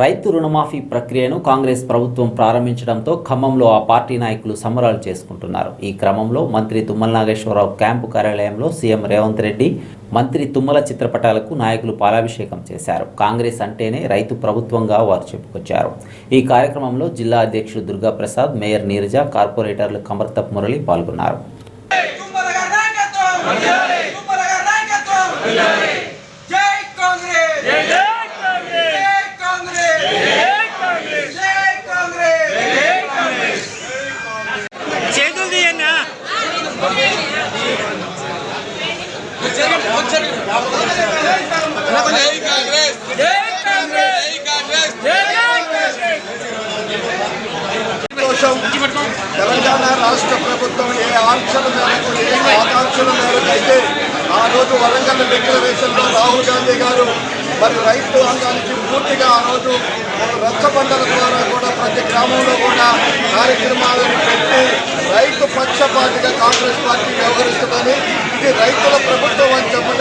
రైతు రుణమాఫీ ప్రక్రియను కాంగ్రెస్ ప్రభుత్వం ప్రారంభించడంతో ఖమ్మంలో ఆ పార్టీ నాయకులు సమరాలు చేసుకుంటున్నారు. ఈ క్రమంలో మంత్రి తుమ్మల నాగేశ్వరరావు క్యాంపు కార్యాలయంలో సీఎం రేవంత్ రెడ్డి మంత్రి తుమ్మల చిత్రపటాలకు నాయకులు పాలాభిషేకం చేశారు. కాంగ్రెస్ అంటేనే రైతు ప్రభుత్వంగా వారు చెప్పుకొచ్చారు. ఈ కార్యక్రమంలో జిల్లా అధ్యక్షుడు దుర్గాప్రసాద్ మేయర్ నీరజ కార్పొరేటర్లు కమర్తప్ మురళి పాల్గొన్నారు తుమ్మల గారి నాయకత్వం తుమ్మల గారి నాయకత్వం జై కాంగ్రెస్ జై కాంగ్రెస్ జై కాంగ్రెస్ చేతులు తీయన్నా జై కాంగ్రెస్ జై కాంగ్రెస్ జై సంతోషం తెలంగాణ రాష్ట్ర ప్రభుత్వం ఏ ఆంక్షల మేరకు ఏ ఆకాంక్షల మేరకు అయితే ఆ రోజు వరంగల్ డిక్లరేషన్లో రాహుల్ గాంధీ గారు మరి రైతు రంగానికి పూర్తిగా ఆ రోజు రచ్చబండల ద్వారా కూడా ప్రతి గ్రామంలో కూడా కార్యక్రమాలను పెట్టి రైతు పక్షపాతిగా కాంగ్రెస్ పార్టీ వ్యవహరిస్తుందని ఇది రైతుల ప్రభుత్వం అని చెప్పడం